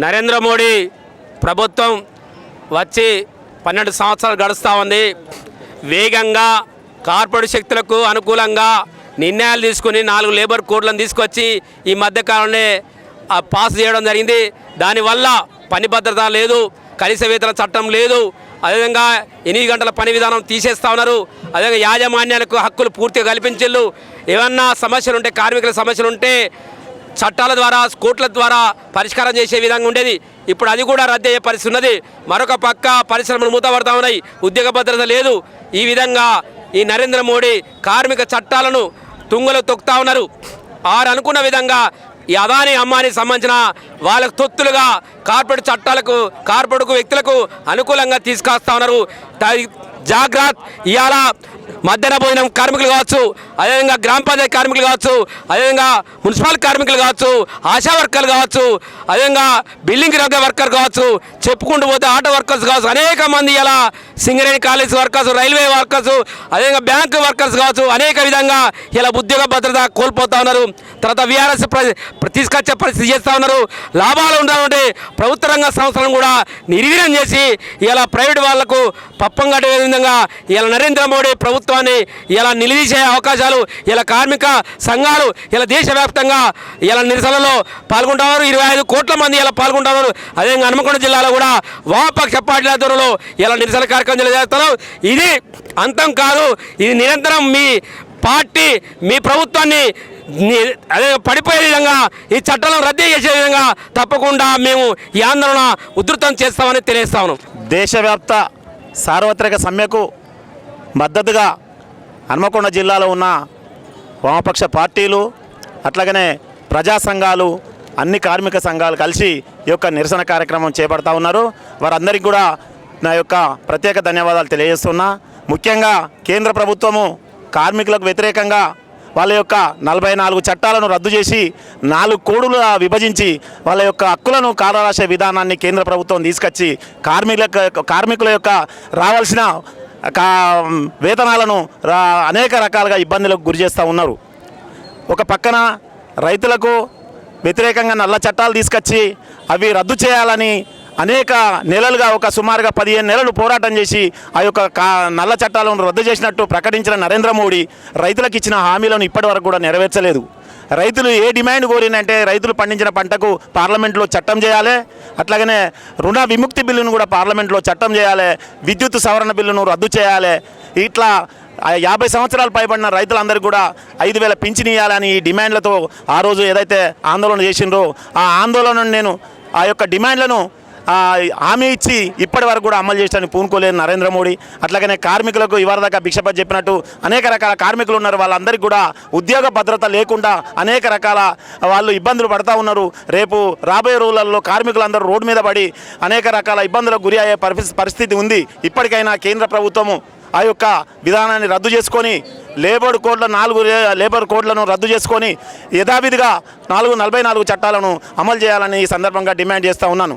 నరేంద్ర మోడీ ప్రభుత్వం వచ్చి పన్నెండు సంవత్సరాలు గడుస్తూ ఉంది. వేగంగా కార్పొరేట్ శక్తులకు అనుకూలంగా నిర్ణయాలు తీసుకుని నాలుగు లేబర్ కోడ్లను తీసుకొచ్చి ఈ మధ్యకాలంలో పాస్ చేయడం జరిగింది. దానివల్ల పని భద్రత లేదు కనీస వేతన చట్టం లేదు. అదేవిధంగా ఎనిమిది గంటల పని విధానం తీసేస్తా ఉన్నారు. అదేవిధంగా యాజమాన్యాలకు హక్కులు పూర్తిగా కల్పించు ఏమన్నా సమస్యలు ఉంటే కార్మికుల సమస్యలు ఉంటే చట్టాల ద్వారా కోర్టుల ద్వారా పరిష్కారం చేసే విధంగా ఉండేది. ఇప్పుడు అది కూడా రద్దు అయ్యే పరిస్థితి ఉన్నది. మరొక పక్క పరిశ్రమలు మూతపడతా ఉన్నాయి. ఉద్యోగ భద్రత లేదు. ఈ విధంగా ఈ నరేంద్ర మోడీ కార్మిక చట్టాలను తుంగలు తొక్కుతా ఉన్నారు. వారు అనుకున్న విధంగా ఈ అదాని అమ్మానికి సంబంధించిన వాళ్ళకు తొత్తులుగా కార్పొరేట్ చట్టాలకు కార్పొరేట్ వ్యక్తులకు అనుకూలంగా తీసుకొస్తా ఉన్నారు. జాగ్రత్త. ఇవాళ మధ్యాహ్న భోజనం కార్మికులు కావచ్చు అదేవిధంగా గ్రామ పంచాయతీ కార్మికులు కావచ్చు అదేవిధంగా మున్సిపల్ కార్మికులు కావచ్చు ఆశా వర్కర్లు కావచ్చు అదేవిధంగా బిల్డింగ్ రంగ వర్కర్ కావచ్చు చెప్పుకుంటూ పోతే ఆటో వర్కర్స్ కావచ్చు అనేక మంది ఇలా Singareni college workers railway workers అదేవిధంగా బ్యాంక్ వర్కర్స్ కావచ్చు అనేక విధంగా ఇలా ఉద్యోగ భద్రత కోల్పోతా ఉన్నారు. తర్వాత విఆర్ఎస్ తీసుకొచ్చే పరిస్థితి చేస్తూ ఉన్నారు. లాభాలు ఉండాలంటే ప్రభుత్వ రంగ సంస్థలను కూడా నిర్వీర్యం చేసి ఇలా ప్రైవేట్ వాళ్ళకు పప్పం కట్టే విధంగా ఇలా నరేంద్ర మోడీ ప్రభుత్వాన్ని ఇలా నిలదీసే అవకాశాలు ఇలా కార్మిక సంఘాలు ఇలా దేశవ్యాప్తంగా ఇలా నిరసనలో పాల్గొంటున్నారు ఇరవై ఐదు కోట్ల మంది ఇలా పాల్గొంటున్నారు అదేవిధంగా హనుమకొండ జిల్లాలో కూడా వామపక్ష పార్టీల ఆధ్వర్యంలో ఇలా నిరసన కార్యక్రమం చేస్తున్నారు ఇది అంతం కాదు. ఇది నిరంతరం మీ పార్టీ మీ ప్రభుత్వాన్ని అదే పడిపోయే విధంగా ఈ చట్టాలను రద్దు చేసే విధంగా తప్పకుండా మేము ఈ ఆందోళన ఉధృతం చేస్తామని తెలియస్తాము దేశవ్యాప్త సార్వత్రిక సమ్మెకు మద్దతుగా హన్మకొండ జిల్లాలో ఉన్న వామపక్ష పార్టీలు అట్లాగనే ప్రజా సంఘాలు అన్ని కార్మిక సంఘాలు కలిసి ఈ యొక్క నిరసన కార్యక్రమం చేపడతా ఉన్నారు. వారందరికీ కూడా నా యొక్క ప్రత్యేక ధన్యవాదాలు తెలియజేస్తున్నా. ముఖ్యంగా కేంద్ర ప్రభుత్వము కార్మికులకు వ్యతిరేకంగా వాళ్ళ యొక్క నలభై నాలుగు చట్టాలను రద్దు చేసి నాలుగు కోడులుగా విభజించి వాళ్ళ యొక్క హక్కులను కాలరాసే విధానాన్ని కేంద్ర ప్రభుత్వం తీసుకొచ్చి కార్మికుల కార్మికుల యొక్క రావాల్సిన కా వేతనాలను రా అనేక రకాలుగా ఇబ్బందులకు గురి చేస్తూ ఉన్నారు. ఒక పక్కన రైతులకు వ్యతిరేకంగా నల్ల చట్టాలు తీసుకొచ్చి అవి రద్దు చేయాలని అనేక నెలలుగా ఒక సుమారుగా పదిహేను నెలలు పోరాటం చేసి ఆ యొక్క కా నల్ల చట్టాలను రద్దు చేసినట్టు ప్రకటించిన నరేంద్ర మోడీ రైతులకు ఇచ్చిన హామీలను ఇప్పటివరకు కూడా నెరవేర్చలేదు. రైతులు ఏ డిమాండ్ కోరినంటే రైతులు పండించిన పంటకు పార్లమెంట్లో చట్టం చేయాలి అట్లాగనే రుణ విముక్తి బిల్లును కూడా పార్లమెంట్లో చట్టం చేయాలి విద్యుత్ సవరణ బిల్లును రద్దు చేయాలి ఇట్లా యాభై సంవత్సరాలు పైబడిన రైతులందరికీ కూడా ఐదు వేల పింఛనియాలని ఇవ్వాలని ఈ డిమాండ్లతో ఆ రోజు ఏదైతే ఆందోళన చేసిండ్రో ఆ ఆందోళనను నేను ఆ యొక్క డిమాండ్లను హామీ ఇచ్చి ఇప్పటి వరకు కూడా అమలు చేయడానికి పూనుకోలేదు నరేంద్ర మోడీ. అట్లాగనే కార్మికులకు ఇవరిదాకా భిక్షపతి చెప్పినట్టు అనేక రకాల కార్మికులు ఉన్నారు. వాళ్ళందరికీ కూడా ఉద్యోగ భద్రత లేకుండా అనేక రకాల వాళ్ళు ఇబ్బందులు పడతా ఉన్నారు. రేపు రాబోయే రోజులలో కార్మికులందరూ రోడ్డు మీద పడి అనేక రకాల ఇబ్బందులకు గురి అయ్యే పరిస్థితి పరిస్థితి ఉంది. ఇప్పటికైనా కేంద్ర ప్రభుత్వము ఆ యొక్క విధానాన్ని రద్దు చేసుకొని లేబర్ కోడ్ల నాలుగు లేబర్ కోడ్లను రద్దు చేసుకొని యథావిధిగా నాలుగు నలభై నాలుగు చట్టాలను అమలు చేయాలని ఈ సందర్భంగా డిమాండ్ చేస్తూ ఉన్నాను.